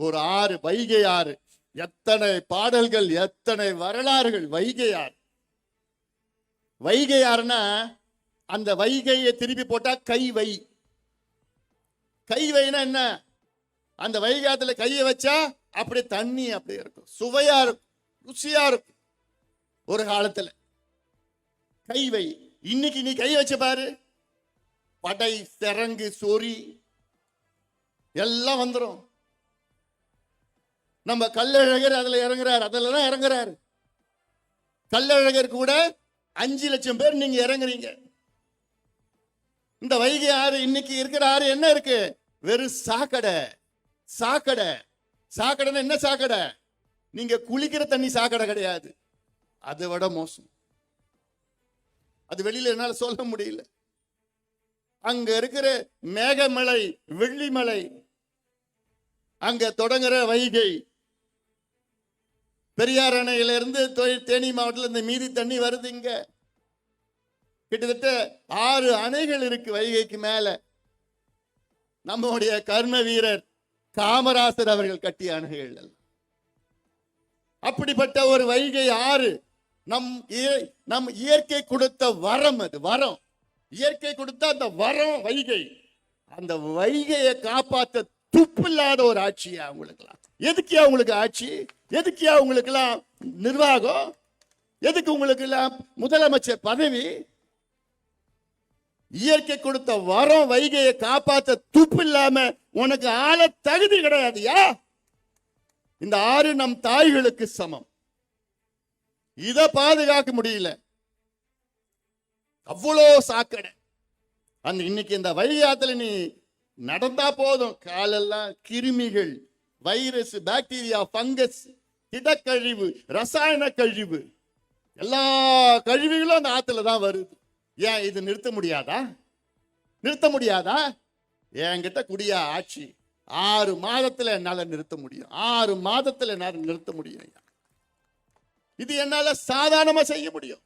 ஒரு ஆறு வைகை ஆறு. எத்தனை பாடல்கள் எத்தனை வரலாறுகள் வைகை ஆறு. வைகை ஆறுனா அந்த வைகையை திருப்பி போட்டா கை வை. கை வைனா என்ன? அந்த வைகாத்துல கையை வச்சா அப்படியே தண்ணி அப்படியே இருக்கும். சுவையா இருக்கும். ருசியா இருக்கும். ஒரு காலத்துல. கை வை. இன்னைக்கு நீ கை வச்ச பாரு. படை சிறங்கு சொறி எல்லாம் வந்துரும். நம்ம கல்லழகர் அதுல இறங்குறாரு. அதுல தான் இறங்குறாரு. கல்லழகர் கூட அஞ்சு லட்சம் பேர் நீங்க இறங்குறீங்க. இந்த வைகை ஆறு இன்னைக்கு இருக்கிற ஆறு என்ன இருக்கு? வெறும் சாக்கடை. சாக்கடை. சாக்கடைன்னா என்ன சாக்கடை? நீங்க குளிக்கிற தண்ணி சாக்கடை கிடையாது. அதை விட மோசம். அது வெளியில என்னால சொல்ல முடியல. அங்க இருக்கிற மேகமலை வெள்ளிமலை அங்க தொடங்குற வைகை பெரியார் அணையிலிருந்து தேனி மாவட்டத்தில் இந்த மீதி தண்ணி வருது இங்க. கிட்டத்தட்ட ஆறு அணைகள் இருக்கு வைகைக்கு மேல. நம்முடைய கர்ம வீரர் காமராசர் அவர்கள் கட்டிய அணைகள் அப்படிப்பட்ட ஒரு வைகை ஆறு நம் இய- நம் இயற்கை கொடுத்த வரம் அது வரம். இயற்கை கொடுத்த அந்த வரம் வைகை. அந்த வைகையை காப்பாற்ற துப்பில்லாத ஒரு ஆட்சியா அவங்களுக்குலாம் எதுக்கு அவங்களுக்கு ஆட்சி? எதுக்கியா உங்களுக்கெல்லாம் நிர்வாகம்? எதுக்கு உங்களுக்கு எல்லாம் முதலமைச்சர் பதவி? இயற்கை கொடுத்த வரம் வைகையை காப்பாற்ற துப்பு இல்லாம உனக்கு ஆள தகுதி கிடையாதுயா? இந்த ஆறு நம் தாய்களுக்கு சமம். இத பாதுகாக்க முடியல. அவ்வளோ சாக்கடை. அந்த இன்னைக்கு இந்த வைகாத்துல நீ நடந்தா போதும். காலெல்லாம் கிருமிகள் வைரஸ் பாக்டீரியா ஃபங்கஸ் திடக்கழிவு ரசாயன கழிவு. எல்லா கழிவுகளும் அந்த ஆற்றுல தான் வருது. ஏன் இது நிறுத்த முடியாதா? நிறுத்த முடியாதா? என்கிட்ட குடியா ஆட்சி. ஆறு மாதத்துல என்னால நிறுத்த முடியும். ஆறு மாதத்துல என்னால் நிறுத்த முடியும் ஐயா. இது என்னால சாதாரணமா செய்ய முடியும்.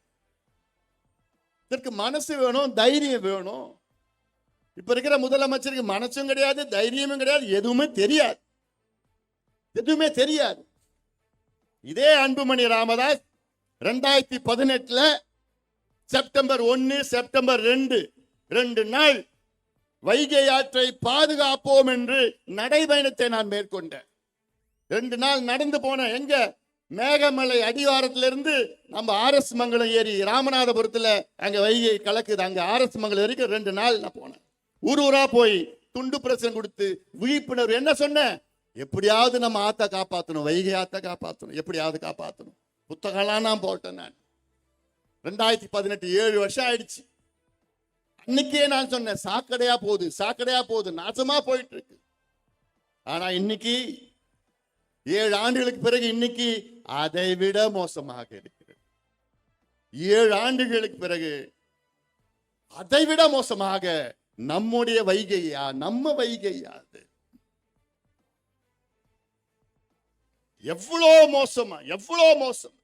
இதற்கு மனசு வேணும் தைரியம் வேணும். இப்ப இருக்கிற முதலமைச்சருக்கு மனசும் கிடையாது தைரியமும் கிடையாது எதுவுமே தெரியாது. எதுவுமே தெரியாது. இதே அன்புமணி ராமதாஸ் ரெண்டாயிரத்தி பதினெட்டுல செப்டம்பர் ஒன்று செப்டம்பர் ரெண்டு ரெண்டு நாள் வைகை ஆற்றை பாதுகாப்போம் என்று நடைபயணத்தை நான் மேற்கொண்டேன். ரெண்டு நாள் நடந்து போனேன் எங்க? மேகமலை அடிவாரத்திலிருந்து நம்ம ஆர்எஸ் மங்கலம் ஏரி ராமநாதபுரத்தில் அங்கே வைகை கலக்குது. அங்க ஆர்எஸ் மங்கலம் வரைக்கும் ரெண்டு நாள் நான் போனேன். ஊர் ஊராக போய் துண்டு பிரச்சனை கொடுத்து விழிப்புணர்வு. என்ன சொன்னேன்? எப்படியாவது நம்ம ஆத்த காப்பாற்றணும் வைகை ஆத்த காப்பாற்றணும் எப்படியாவது காப்பாற்றணும் புத்தகம்லாம் நான் போட்டேன் நான். ரெண்டாயிரத்தி பதினெட்டு ஏழு வருஷம் ஆயிடுச்சு. அன்னைக்கே நான் சொன்னேன் சாக்கடையா போகுது சாக்கடையா போகுது நாசமா போயிட்டு இருக்கு ஆனா இன்னைக்கு ஏழு ஆண்டுகளுக்கு பிறகு இன்னைக்கு அதை விட மோசமாக இருக்கிறது. ஏழு ஆண்டுகளுக்கு பிறகு அதை விட மோசமாக நம்முடைய வைகையா நம்ம வைகையா அது? எவ்வளோ மோசமா எவ்வளோ மோசம்.